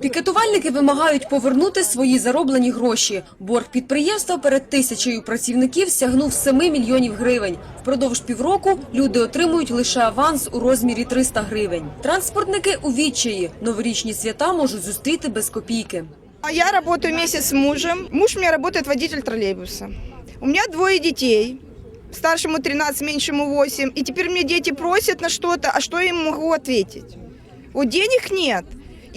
Пікетувальники вимагають повернути свої зароблені гроші. Борг підприємства перед тисячею працівників сягнув 7 мільйонів гривень. Впродовж півроку люди отримують лише аванс у розмірі 300 гривень. Транспортники у відчаї. Новорічні свята можуть зустріти без копійки. Я работаю месяц с мужем. Муж у меня работает водитель троллейбуса. У меня двое детей. Старшему 13, меньшему 8. И теперь мне дети просят на что-то, а что я им могу ответить? Вот денег нет.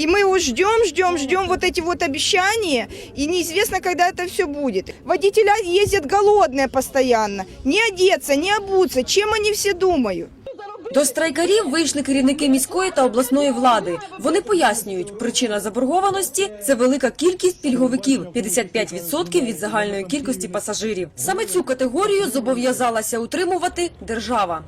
И мы его ждем, ждем, ждем вот эти вот обещания, и неизвестно, когда это все будет. Водителя ездят голодные постоянно. Не одеться, не обуться. Чем они все думают? До страйкарів вийшли керівники міської та обласної влади. Вони пояснюють, причина заборгованості це велика кількість пільговиків 55% від загальної кількості пасажирів. Саме цю категорію зобов'язалася утримувати держава.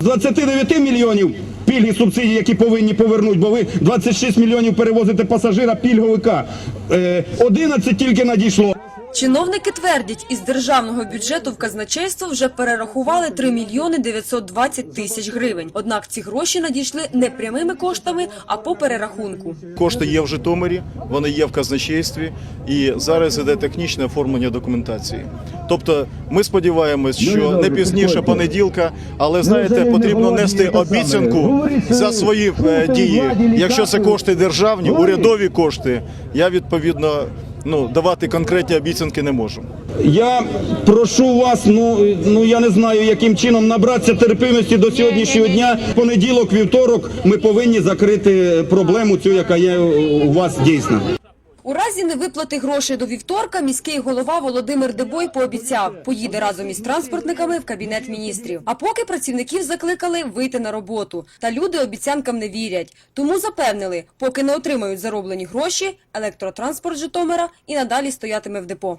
З 29 мільйонів пільги субсидії, які повинні повернути, бо ви 26 мільйонів перевозите пасажира пільговика. Е, 11 тільки надійшло. Чиновники твердять, із державного бюджету в казначейство вже перерахували 3 мільйони 920 тисяч гривень. Однак ці гроші надійшли не прямими коштами, а по перерахунку. Кошти є в Житомирі, вони є в казначействі, і зараз іде технічне оформлення документації. Тобто, ми сподіваємось, що не пізніше понеділка, але знаєте, потрібно нести обіцянку за свої е, дії. Якщо це кошти державні, урядові кошти, я відповідно ну давати конкретні обіцянки не можу. Я прошу вас, ну, ну я не знаю, яким чином набратися терпимості до сьогоднішнього дня. Понеділок, вівторок ми повинні закрити проблему цю, яка є у вас дійсна. У разі невиплати грошей до вівторка міський голова Володимир Дебой пообіцяв, поїде разом із транспортниками в кабінет міністрів. А поки працівників закликали вийти на роботу. Та люди обіцянкам не вірять. Тому запевнили, поки не отримають зароблені гроші, електротранспорт Житомира і надалі стоятиме в депо.